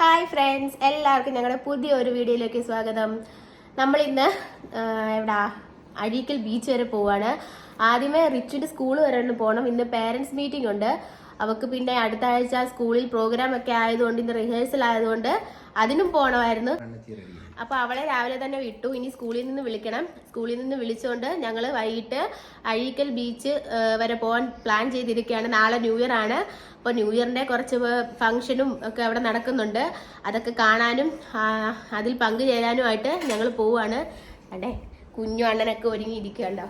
Hi friends എല്ലാവർക്കും ഞങ്ങളുടെ പുതിയ ഒരു വീഡിയോയിലേക്ക് സ്വാഗതം. നമ്മൾ ഇന്ന് എവിടാ? അഴീക്കൽ ബീച്ച് വരെ പോവാണ്. ആദ്യമേ റിച്ചിന്റെ സ്കൂൾ വരെ ഒന്ന് പോകണം ഇന്ന് പേരൻസ് മീറ്റിംഗ് ഉണ്ട്. അവക്ക് പിന്നെ അടുത്ത ആഴ്ച സ്കൂളിൽ പ്രോഗ്രാം ഒക്കെ ആയതുകൊണ്ട് ഇന്ന് റിഹേഴ്സൽ ആയതുകൊണ്ട് അതിനും പോകണമായിരുന്നു അപ്പൊ അവളെ രാവിലെ തന്നെ വിട്ടു. ഇനി സ്കൂളിൽ നിന്ന് വിളിക്കണം. സ്കൂളിൽ നിന്ന് വിളിച്ചുകൊണ്ട് ഞങ്ങൾ വൈകിട്ട് അഴീക്കൽ ബീച്ച് വരെ പോകാൻ പ്ലാൻ ചെയ്തിരിക്കുകയാണ്. നാളെ ന്യൂ ഇയർ ആണ്. അപ്പോൾ ന്യൂ ഇയറിന്റെ കുറച്ച് ഫംഗ്ഷനും ഒക്കെ അവിടെ നടക്കുന്നുണ്ട്. അതൊക്കെ കാണാനും അതിൽ പങ്കുചേരാനുമായിട്ട് ഞങ്ങൾ പോവാണ്. അതെ കുഞ്ഞു അണ്ണനൊക്കെ ഒരുങ്ങിയിരിക്കണ്ടോ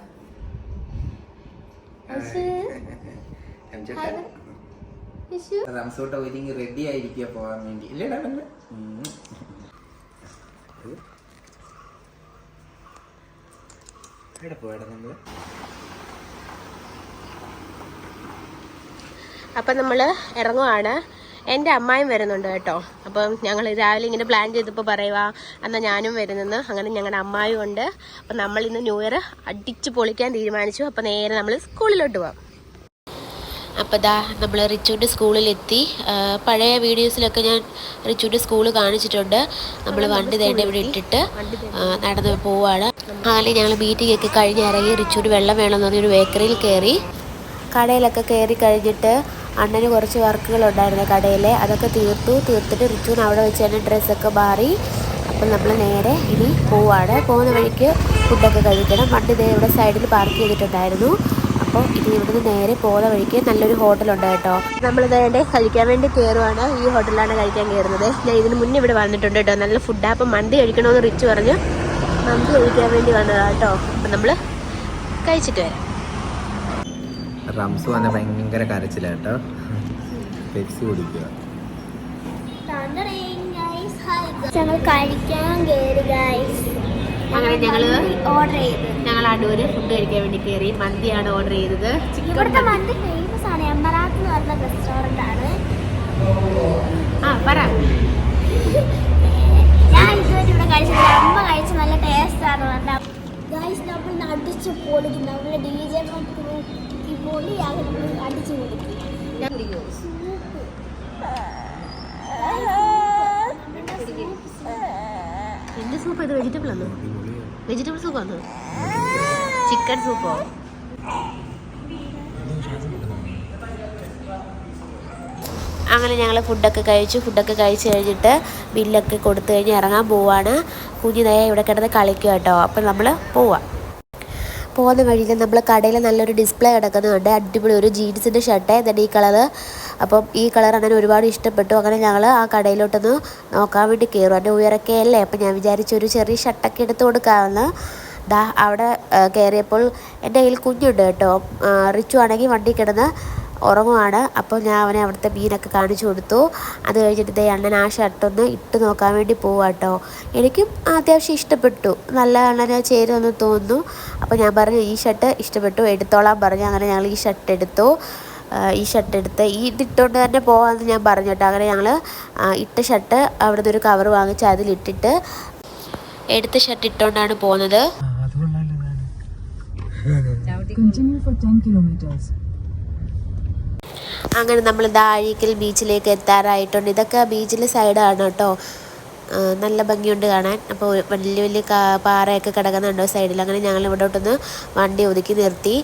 റംസോട്ട ഒരുങ്ങി റെഡി ആയിരിക്കുക പോകാൻ വേണ്ടി. ഇല്ലേടാ പോയടാ നമ്മൾ അപ്പം നമ്മൾ ഇറങ്ങുവാണ്. എന്റെ അമ്മായും വരുന്നുണ്ട് കേട്ടോ. അപ്പം ഞങ്ങൾ രാവിലെ ഇങ്ങനെ പ്ലാൻ ചെയ്തപ്പോൾ പറയുക എന്നാൽ ഞാനും വരുന്നെന്ന്. അങ്ങനെ ഞങ്ങളുടെ അമ്മായും ഉണ്ട് അപ്പം നമ്മൾ ഇന്ന് ന്യൂ ഇയർ അടിച്ച് പൊളിക്കാൻ തീരുമാനിച്ചു. അപ്പം നേരെ നമ്മൾ സ്കൂളിലോട്ട് പോവാം. അപ്പോൾ ദാ നമ്മൾ റിച്ചുവിന്റെ സ്കൂളിലെത്തി. പഴയ വീഡിയോസിലൊക്കെ ഞാൻ റിച്ചുവിന്റെ സ്കൂൾ കാണിച്ചിട്ടുണ്ട്. നമ്മൾ വണ്ടി തേണ്ട ഇവിടെ ഇട്ടിട്ട് നടന്ന് പോവാണ്. അങ്ങനെ ഞങ്ങൾ മീറ്റിംഗ് ഒക്കെ കഴിഞ്ഞ് ഇറങ്ങി റിച്ചുവിന് വെള്ളം വേണമെന്ന് പറഞ്ഞൊരു ബേക്കറിയിൽ കയറി കടയിലൊക്കെ കയറി കഴിഞ്ഞിട്ട് അണ്ണന് കുറച്ച് വർക്കുകൾ ഉണ്ടായിരുന്നു കടയിൽ അതൊക്കെ തീർത്തു. തീർത്തിട്ട് റിച്ചുവിന് അവിടെ വെച്ച് തന്നെ ഡ്രസ്സൊക്കെ മാറി. അപ്പം നമ്മൾ നേരെ ഇനി പോവാണ്. പോകുന്ന വഴിക്ക് ഫുഡൊക്കെ കഴിക്കണം. വണ്ടി ദേ ഇവിടെ സൈഡിൽ പാർക്ക് ചെയ്തിട്ടുണ്ടായിരുന്നു. അപ്പോൾ ഇനി ഇവിടുന്ന് നേരെ പോകുന്ന വഴിക്ക് നല്ലൊരു ഹോട്ടലുണ്ട് കേട്ടോ. നമ്മൾ ഇതേണ്ട കഴിക്കാൻ വേണ്ടി കയറുവാണ്. ഈ ഹോട്ടലിലാണ് കഴിക്കാൻ കയറുന്നത്. ഞാൻ ഇതിന് മുന്നേ ഇവിടെ വന്നിട്ടുണ്ട് കേട്ടോ. നല്ല ഫുഡാണ് അപ്പം മന്തി കഴിക്കണമെന്ന് റിച്ച് പറഞ്ഞു മന്തി കഴിക്കാൻ വേണ്ടി വന്നതാണ് കേട്ടോ. അപ്പം നമ്മൾ കഴിച്ചിട്ട് വരാം. റംസ് വന്ന ഭയങ്കര കരച്ചിലാട്ടോ പെപ്സി കുടിക്കുക. ഞങ്ങൾ കഴിക്കാൻ കയറി ഗൈസ് ഞങ്ങൾ ഓർഡർ ചെയ്ത്. ഞങ്ങൾ അടൂര് ഫുഡ് കഴിക്കാൻ വേണ്ടി കയറി മന്തിയാണ് ഓർഡർ ചെയ്തത്. ഇവിടുത്തെ മന്തി. ഫേമസ് ആണ്. എംബറാത്ത് എന്ന് പറഞ്ഞ റെസ്റ്റോറന്റ് ആണ്. ആ പറ. ഞാൻ ഇതുവരെ ഇവിടെ കഴിച്ചിട്ടില്ല. അമ്മ കഴിച്ച നല്ല ടേസ്റ്റ് ആണ്. ഗൈസ് നമ്മൾ അടിച്ച് പൊളിക്കും. നമ്മുടെ ഡി ജെ പൊളിയാകെ നമ്മൾ അടിച്ച് പൊളിക്കും? എന്ത് സൂപ്പ് ഇത് വെജിറ്റബിൾ ആണോ? വെജിറ്റബിൾ സൂപ്പാണോ ചിക്കൻ സൂപ്പോ അങ്ങനെ ഞങ്ങൾ ഫുഡൊക്കെ കഴിച്ചു. ഫുഡൊക്കെ കഴിച്ച് കഴിഞ്ഞിട്ട് ബില്ലൊക്കെ കൊടുത്തു കഴിഞ്ഞ് ഇറങ്ങാൻ പോവാണ്. കുഞ്ഞിതായ ഇവിടെ കിടന്ന് കളിക്കുക കേട്ടോ. അപ്പം നമ്മൾ പോവാം. പോകുന്ന വഴിയിൽ നമ്മൾ കടയിൽ നല്ലൊരു ഡിസ്പ്ലേ കിടക്കുന്നുണ്ട്. അടിപൊളി ഒരു ജീൻസിന്റെ ഷർട്ട് എന്നിട്ട് ഈ കളർ അപ്പം ഈ കളർ അങ്ങനെ ഒരുപാട് ഇഷ്ടപ്പെട്ടു. അങ്ങനെ ഞങ്ങൾ ആ കടയിലോട്ടൊന്ന് നോക്കാൻ വേണ്ടി കയറും എന്റെ ഉയരൊക്കെ അല്ലേ? അപ്പം ഞാൻ വിചാരിച്ചു ഒരു ചെറിയ ഷർട്ടൊക്കെ എടുത്ത് കൊടുക്കാമെന്ന്. ദാ അവിടെ കയറിയപ്പോൾ എന്റെ കയ്യിൽ കുഞ്ഞുണ്ട് കേട്ടോ. റിച്ചു ആണെങ്കിൽ വണ്ടി കിടന്ന് ഉറങ്ങുവാണ്. അപ്പോൾ ഞാൻ അവനെ അവിടുത്തെ മീനൊക്കെ കാണിച്ചു കൊടുത്തു. അത് കഴിഞ്ഞിട്ട് ദേ അണ്ണൻ ആ ഷർട്ടൊന്ന് ഇട്ട് നോക്കാൻ വേണ്ടി പോവാട്ടോ എനിക്കും അത്യാവശ്യം ഇഷ്ടപ്പെട്ടു. നല്ല അണ്ണനെ ചേരുമെന്ന് തോന്നുന്നു. അപ്പോൾ ഞാൻ പറഞ്ഞു ഈ ഷർട്ട് ഇഷ്ടപ്പെട്ടു എടുത്തോളാം പറഞ്ഞു. അങ്ങനെ ഞങ്ങൾ ഈ ഷർട്ട് എടുത്തു. ഈ ഷർട്ട് എടുത്ത് ഈ ഇതിട്ടുകൊണ്ട് തന്നെ പോകാമെന്ന് ഞാൻ പറഞ്ഞു കേട്ടോ. അങ്ങനെ ഞങ്ങൾ ഇട്ട ഷർട്ട് അവിടെ നിന്ന് ഒരു കവർ വാങ്ങിച്ച് അതിലിട്ടിട്ട് എടുത്ത ഷർട്ട് ഇട്ടുകൊണ്ടാണ് പോകുന്നത് Continue for 10 kilometers. അങ്ങനെ നമ്മൾ ദാഴിക്കൽ ബീച്ചിലേക്ക് എത്താറായിട്ടുണ്ട്. ഇതൊക്കെ ബീച്ചിലെ സൈഡാണ് കേട്ടോ. നല്ല ഭംഗിയുണ്ട് കാണാൻ. അപ്പോൾ വലിയ വലിയ പാറയൊക്കെ കിടക്കുന്നുണ്ട് സൈഡിൽ അങ്ങനെ ഞങ്ങൾ ഇവിടോട്ടൊന്ന് വണ്ടി ഒതുക്കി നിർത്തി.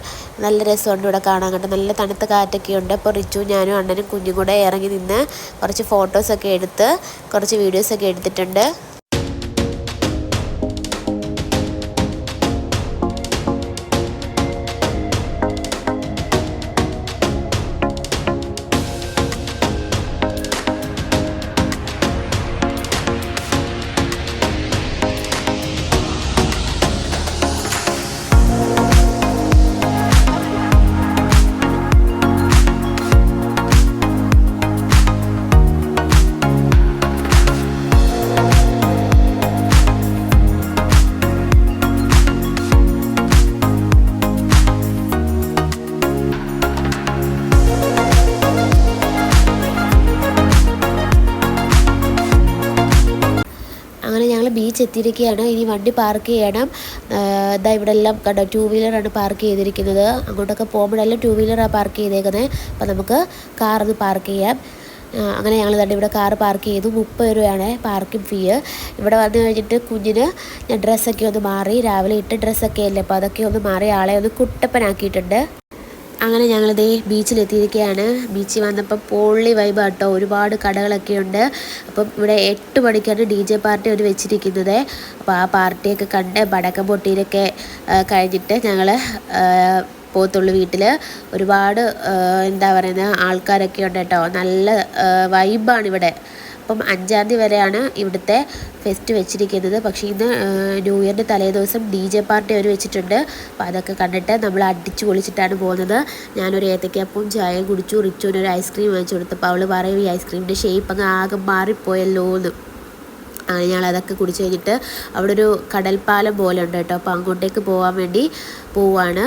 നല്ല രസമുണ്ട് ഇവിടെ കാണാൻ കേട്ടോ നല്ല തണുത്ത കാറ്റൊക്കെ ഉണ്ട് അപ്പോൾ റിച്ചു ഞാനും അണ്ണനും കുഞ്ഞും കൂടെ ഇറങ്ങി നിന്ന് കുറച്ച് ഫോട്ടോസൊക്കെ എടുത്ത് കുറച്ച് വീഡിയോസൊക്കെ എടുത്തിട്ടുണ്ട്. എത്തിയിരിക്കുകയാണ്. ഇനി വണ്ടി പാർക്ക് ചെയ്യണം. ദാ ഇവിടെ എല്ലാം കണ്ടോ ടൂ വീലറാണ് പാർക്ക് ചെയ്തിരിക്കുന്നത്. അങ്ങോട്ടൊക്കെ പോകുമ്പോഴെല്ലാം ടൂ വീലറാണ് പാർക്ക് ചെയ്തേക്കുന്നത് അപ്പം നമുക്ക് കാറൊന്ന് പാർക്ക് ചെയ്യാം. അങ്ങനെ ഞങ്ങൾ തന്നെ ഇവിടെ കാർ പാർക്ക് ചെയ്തു. മുപ്പത് രൂപയാണ് പാർക്കിംഗ് ഫീ ഇവിടെ വന്നു കഴിഞ്ഞിട്ട് കുഞ്ഞിന് ഞാൻ ഡ്രസ്സൊക്കെ ഒന്ന് മാറി. രാവിലെ ഇട്ട ഡ്രസ്സൊക്കെ അല്ലേ? അപ്പോൾ അതൊക്കെ ഒന്ന് മാറി ആളെ ഒന്ന് കുട്ടപ്പനാക്കിയിട്ടുണ്ട്. അങ്ങനെ ഞങ്ങളിതേ ബീച്ചിലെത്തിയിരിക്കുകയാണ്. ബീച്ചിൽ വന്നപ്പോൾ പൊള്ളി വൈബ് കേട്ടോ ഒരുപാട് കടകളൊക്കെ ഉണ്ട്. അപ്പം ഇവിടെ എട്ട് മണിക്കാണ് ഡി ജെ പാർട്ടി അവർ വെച്ചിരിക്കുന്നത്. അപ്പോൾ ആ പാർട്ടിയൊക്കെ കണ്ട് പടക്കം പൊട്ടിയിലൊക്കെ കഴിഞ്ഞിട്ട് ഞങ്ങൾ പോത്തുള്ളൂ വീട്ടിൽ ഒരുപാട് എന്താ പറയുന്നത് ആൾക്കാരൊക്കെ ഉണ്ട് കേട്ടോ നല്ല വൈബാണ് ഇവിടെ. അപ്പം അഞ്ചാം തീയതി വരെയാണ് ഇവിടുത്തെ ഫെസ്റ്റ് വെച്ചിരിക്കുന്നത്. പക്ഷേ ഇന്ന് ന്യൂ ഇയറിന്റെ തലേ ദിവസം ഡി ജെ പാർട്ടി അവർ വെച്ചിട്ടുണ്ട്. അപ്പോൾ അതൊക്കെ കണ്ടിട്ട് നമ്മൾ അടിച്ചു പൊളിച്ചിട്ടാണ് പോകുന്നത്. ഞാനൊരു ഏത്തക്കപ്പും ചായയും കുടിച്ചു. റിച്ചുവിന് ഒരു ഐസ്ക്രീം വാങ്ങിച്ചു കൊടുത്തപ്പോൾ അവൾ പറയും ഈ ഐസ്ക്രീമിന്റെ ഷേപ്പ് അങ്ങ് ആകെ മാറിപ്പോയല്ലോ എന്ന് ഞങ്ങൾ അതൊക്കെ കുടിച്ച് കഴിഞ്ഞിട്ട് അവിടെ ഒരു കടൽപ്പാലം പോലെ ഉണ്ട് കേട്ടോ. അപ്പോൾ അങ്ങോട്ടേക്ക് പോകാൻ വേണ്ടി പോവാണ്.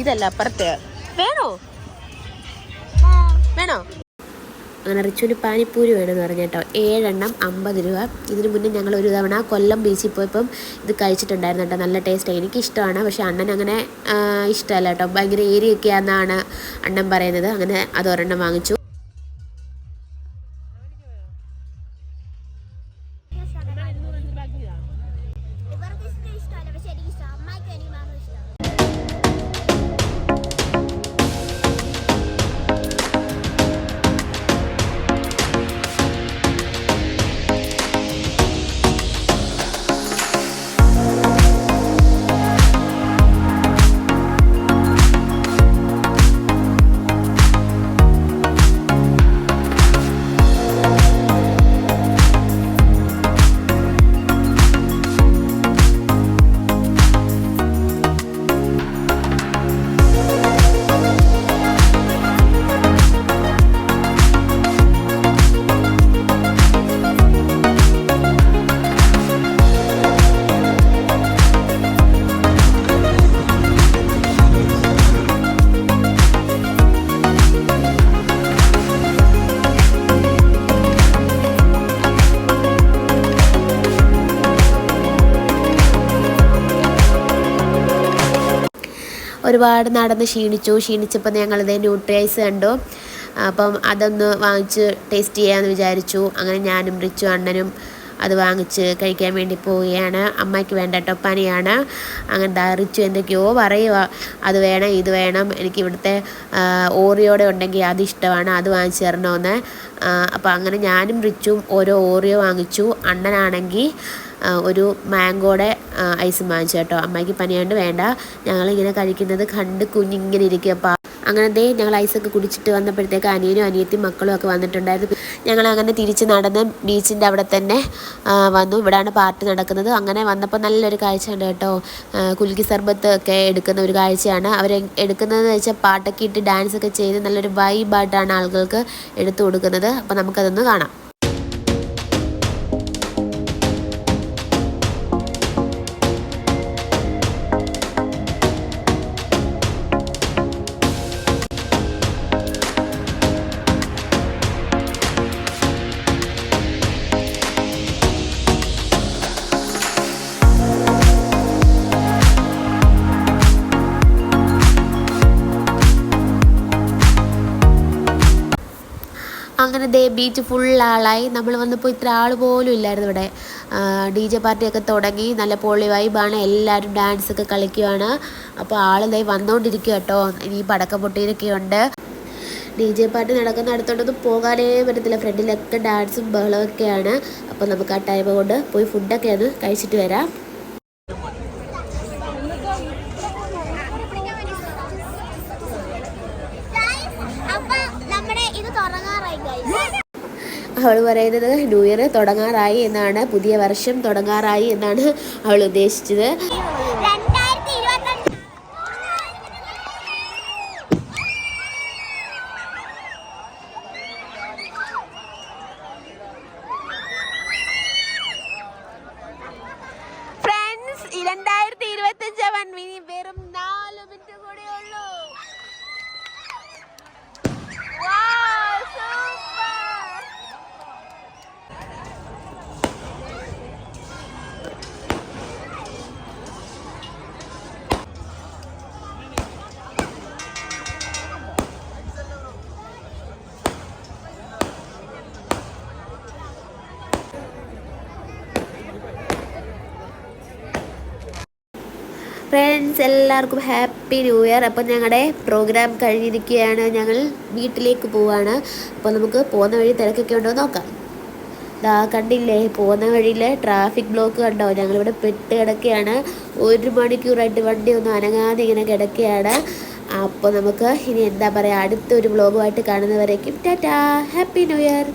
ഇതല്ല അപ്പുറത്തെ. വേണോ? വേണോ? അങ്ങനെ റിച്ചുവിന് പാനിപ്പൂരി വേണമെന്ന് പറഞ്ഞു കേട്ടോ. ഏഴെണ്ണം അമ്പത് രൂപ. ഇതിനു മുന്നേ ഞങ്ങൾ ഒരു തവണ കൊല്ലം ബീച്ചിൽ പോയപ്പം ഇത് കഴിച്ചിട്ടുണ്ടായിരുന്നു കേട്ടോ. നല്ല ടേസ്റ്റ് എനിക്ക് ഇഷ്ടമാണ് പക്ഷേ അണ്ണൻ അങ്ങനെ ഇഷ്ടമല്ല കേട്ടോ. ഭയങ്കര ഏരിയൊക്കെയാണെന്നാണ് അണ്ണൻ പറയുന്നത്. അങ്ങനെ അത് ഒരെണ്ണം വാങ്ങിച്ചു. ഒരുപാട് നടന്ന് ക്ഷീണിച്ചു. ക്ഷീണിച്ചപ്പോൾ ഞങ്ങളിത് ന്യൂട്രിയൈസ് കണ്ടു. അപ്പം അതൊന്ന് വാങ്ങിച്ച് ടേസ്റ്റ് ചെയ്യാമെന്ന് വിചാരിച്ചു. അങ്ങനെ ഞാനും റിച്ചു അണ്ണനും അത് വാങ്ങിച്ച് കഴിക്കാൻ വേണ്ടി പോവുകയാണ്. അമ്മയ്ക്ക് വേണ്ട ടൊപ്പാനിയാണ് അങ്ങനെ ധരിച്ചു എന്തൊക്കെയോ പറയുക അത് വേണം ഇത് വേണം. എനിക്ക് ഇവിടുത്തെ ഓറിയോടെ ഉണ്ടെങ്കിൽ അത് ഇഷ്ടമാണ്. അത് വാങ്ങിച്ച് തരണമെന്ന് അപ്പോൾ അങ്ങനെ ഞാനും റിച്ചും ഓരോ ഓറിയോ വാങ്ങിച്ചു. അണ്ണനാണെങ്കിൽ ഒരു മാങ്കോടെ ഐസ് വാങ്ങിച്ചു കേട്ടോ. അമ്മയ്ക്ക് പനിയാണ്ട് വേണ്ട. ഞങ്ങളിങ്ങനെ കഴിക്കുന്നത് കണ്ട് കുഞ്ഞിങ്ങനെ ഇരിക്കും. അപ്പോൾ അങ്ങനെ ദേ ഞങ്ങൾ ഐസൊക്കെ കുടിച്ചിട്ട് വന്നപ്പോഴത്തേക്ക് അനിയനും അനിയത്തി മക്കളും ഒക്കെ വന്നിട്ടുണ്ടായിരുന്നു. ഞങ്ങൾ അങ്ങനെ തിരിച്ച് നടന്ന് ബീച്ചിന്റെ അവിടെ തന്നെ വന്നു. ഇവിടെയാണ് പാർട്ടി നടക്കുന്നത്. അങ്ങനെ വന്നപ്പോൾ നല്ലൊരു കാഴ്ചയുണ്ട് കേട്ടോ. കുൽക്കി സർബത്ത് ഒക്കെ എടുക്കുന്ന ഒരു കാഴ്ചയാണ്. അവർ എടുക്കുന്നതെന്ന് വെച്ചാൽ പാട്ടൊക്കെ ഇട്ട് ഡാൻസൊക്കെ ചെയ്ത് നല്ലൊരു വൈബായിട്ടാണ് ആളുകൾക്ക് എടുത്തു കൊടുക്കുന്നത്. അപ്പോൾ നമുക്കതൊന്ന് കാണാം. ദേ ബീച്ച് ഫുൾ ആളായി. നമ്മൾ വന്നപ്പോൾ ഇത്ര ആൾ പോലും ഇല്ലായിരുന്നു ഇവിടെ. ഡി ജെ പാർട്ടിയൊക്കെ തുടങ്ങി. നല്ല പൊളി വൈബാണ്. എല്ലാവരും ഡാൻസൊക്കെ കളിക്കുവാണ്. അപ്പോൾ ആൾ വന്നുകൊണ്ടിരിക്കുക കേട്ടോ ഇനി പടക്ക പൊട്ടിയിലൊക്കെ ഉണ്ട് ഡി ജെ പാർട്ടി നടക്കുന്ന അടുത്തോട്ടൊന്നും പോകാനേ പറ്റത്തില്ല. ഫ്രണ്ടിലൊക്കെ ഡാൻസും ബഹളമൊക്കെയാണ് അപ്പോൾ നമുക്ക് ആ ടൈം കൊണ്ട് പോയി ഫുഡൊക്കെ ഒന്ന് കഴിച്ചിട്ട് വരാം അപ്പൊ നമ്മുടെ ഇത് തുടങ്ങാറായി guys. അവൾ പറയുന്നത് ന്യൂ ഇയർ തുടങ്ങാറായി എന്നാണ്. പുതിയ വർഷം തുടങ്ങാറായി എന്നാണ് അവൾ ഉദ്ദേശിച്ചത്. ഫ്രണ്ട്സ് എല്ലാവർക്കും ഹാപ്പി ന്യൂ ഇയർ അപ്പം ഞങ്ങളുടെ പ്രോഗ്രാം കഴിഞ്ഞിരിക്കുകയാണ്. ഞങ്ങൾ വീട്ടിലേക്ക് പോവാണ്. അപ്പോൾ നമുക്ക് പോകുന്ന വഴി തിരക്കൊക്കെ ഉണ്ടോ നോക്കാം. ദാ കണ്ടില്ലേ? പോകുന്ന വഴിയിൽ ട്രാഫിക് ബ്ലോക്ക് കണ്ടോ? ഞങ്ങളിവിടെ പെട്ട് കിടക്കുകയാണ്. ഒരു മണിക്കൂറായിട്ട് വണ്ടി ഒന്നും അനങ്ങാതെ ഇങ്ങനെ കിടക്കുകയാണ്. അപ്പോൾ നമുക്ക് ഇനി എന്താ പറയുക അടുത്തൊരു ബ്ലോഗുമായിട്ട് കാണുന്നവരേക്കും ടാറ്റാ. Happy new year